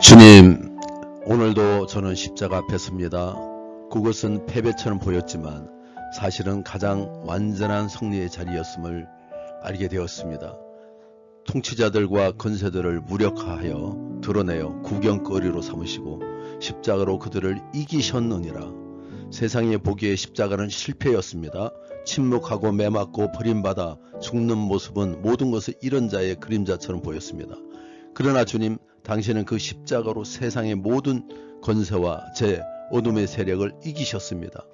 주님, 오늘도 저는 십자가 앞에 섭니다. 그것은 패배처럼 보였지만 사실은 가장 완전한 승리의 자리였음을 알게 되었습니다. 통치자들과 건세들을 무력화하여 드러내어 구경거리로 삼으시고 십자가로 그들을 이기셨느니라. 세상에 보기에 십자가는 실패였습니다. 침묵하고 매맞고 버림받아 죽는 모습은 모든 것을 잃은 자의 그림자처럼 보였습니다. 그러나 주님, 당신은 그 십자가로 세상의 모든 권세와 제 어둠의 세력을 이기셨습니다.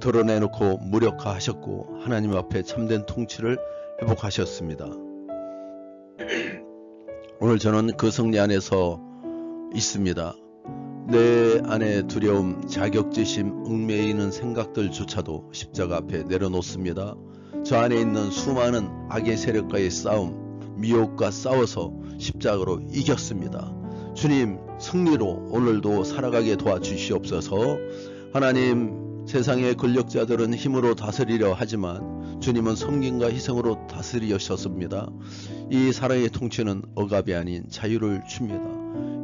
드러내놓고 무력화하셨고 하나님 앞에 참된 통치를 회복하셨습니다. 오늘 저는 그 승리 안에서 있습니다. 내 안에 두려움, 자격지심, 얽매이는 생각들조차도 십자가 앞에 내려놓습니다. 저 안에 있는 수많은 악의 세력과의 싸움, 미혹과 싸워서 십자가로 이겼습니다. 주님 승리로 오늘도 살아가게 도와주시옵소서. 하나님 세상의 권력자들은 힘으로 다스리려 하지만 주님은 섬김과 희생으로 다스리셨습니다. 이 사랑의 통치는 억압이 아닌 자유를 줍니다.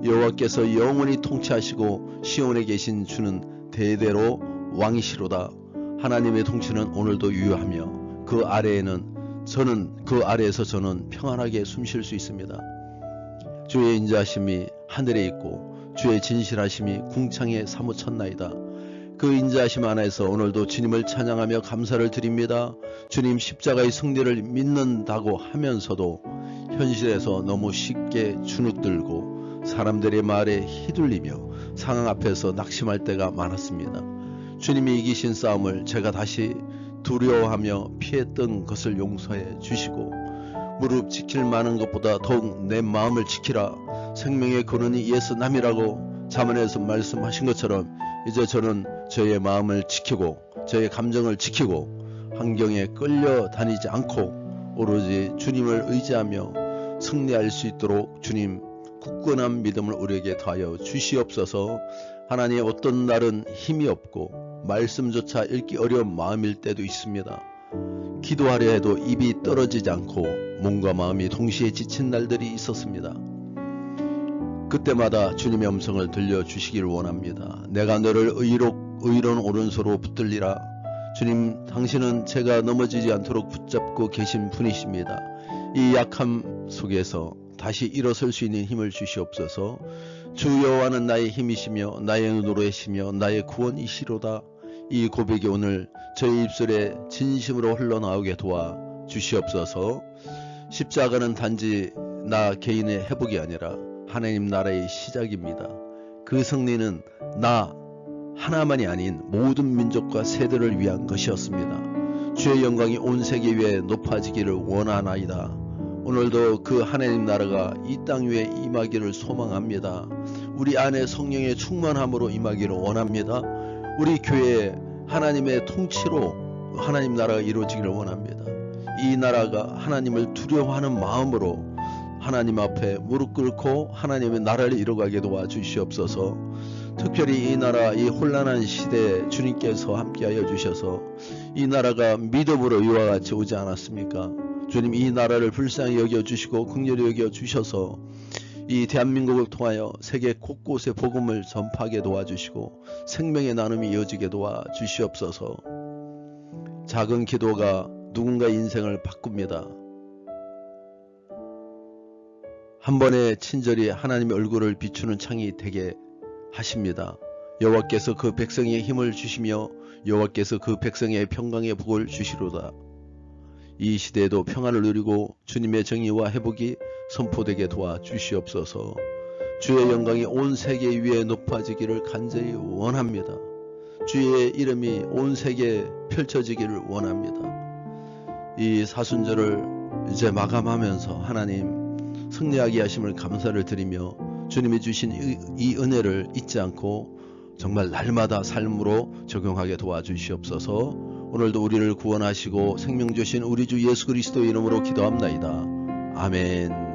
여호와께서 영원히 통치하시고 시온에 계신 주는 대대로 왕이시로다. 하나님의 통치는 오늘도 유효하며 그 아래에는 저는 그 아래에서 저는 평안하게 숨 쉴 수 있습니다. 주의 인자하심이 하늘에 있고 주의 진실하심이 궁창에 사무쳤나이다. 그 인자하심 안에서 오늘도 주님을 찬양하며 감사를 드립니다. 주님 십자가의 승리를 믿는다고 하면서도 현실에서 너무 쉽게 주눅들고 사람들의 말에 휘둘리며 상황 앞에서 낙심할 때가 많았습니다. 주님이 이기신 싸움을 제가 다시 두려워하며 피했던 것을 용서해 주시고 무릎 지킬 만한 것보다 더욱 내 마음을 지키라. 생명의 근원이 예수 남이라고 자문에서 말씀하신 것처럼 이제 저는 저의 마음을 지키고 저의 감정을 지키고 환경에 끌려 다니지 않고 오로지 주님을 의지하며 승리할 수 있도록 주님 굳건한 믿음을 우리에게 더하여 주시옵소서. 하나님 어떤 날은 힘이 없고 말씀조차 읽기 어려운 마음일 때도 있습니다. 기도하려 해도 입이 떨어지지 않고 몸과 마음이 동시에 지친 날들이 있었습니다. 그때마다 주님의 음성을 들려주시기를 원합니다. 내가 너를 의로, 의로운 오른손으로 붙들리라. 주님, 당신은 제가 넘어지지 않도록 붙잡고 계신 분이십니다. 이 약함 속에서 다시 일어설 수 있는 힘을 주시옵소서. 주 여호와는 나의 힘이시며 나의 노래시며 나의 구원이시로다. 이 고백이 오늘 저희 입술에 진심으로 흘러나오게 도와 주시옵소서. 십자가는 단지 나 개인의 회복이 아니라 하나님 나라의 시작입니다. 그 승리는 나 하나만이 아닌 모든 민족과 세대를 위한 것이었습니다. 주의 영광이 온 세계 위에 높아지기를 원하나이다. 오늘도 그 하나님 나라가 이 땅 위에 임하기를 소망합니다. 우리 안에 성령의 충만함으로 임하기를 원합니다. 우리 교회에 하나님의 통치로 하나님 나라가 이루어지기를 원합니다. 이 나라가 하나님을 두려워하는 마음으로 하나님 앞에 무릎 꿇고 하나님의 나라를 이루어가게 도와주시옵소서. 특별히 이 나라 이 혼란한 시대에 주님께서 함께하여 주셔서 이 나라가 믿음으로 이와 같이 오지 않았습니까? 주님 이 나라를 불쌍히 여겨 주시고 긍휼히 여겨 주셔서 이 대한민국을 통하여 세계 곳곳에 복음을 전파하게 도와주시고 생명의 나눔이 이어지게 도와주시옵소서. 작은 기도가 누군가의 인생을 바꿉니다. 한 번에 친절히 하나님의 얼굴을 비추는 창이 되게 하십니다. 여호와께서 그 백성의 힘을 주시며 여호와께서 그 백성의 평강의 복을 주시로다. 이 시대에도 평안을 누리고 주님의 정의와 회복이 선포되게 도와 주시옵소서. 주의 영광이 온 세계 위에 높아지기를 간절히 원합니다. 주의 이름이 온 세계에 펼쳐지기를 원합니다. 이 사순절을 이제 마감하면서 하나님 승리하게 하심을 감사를 드리며 주님이 주신 이, 이 은혜를 잊지 않고 정말 날마다 삶으로 적용하게 도와주시옵소서 오늘도 우리를 구원하시고 생명 주신 우리 주 예수 그리스도 이름으로 기도합나이다. 아멘.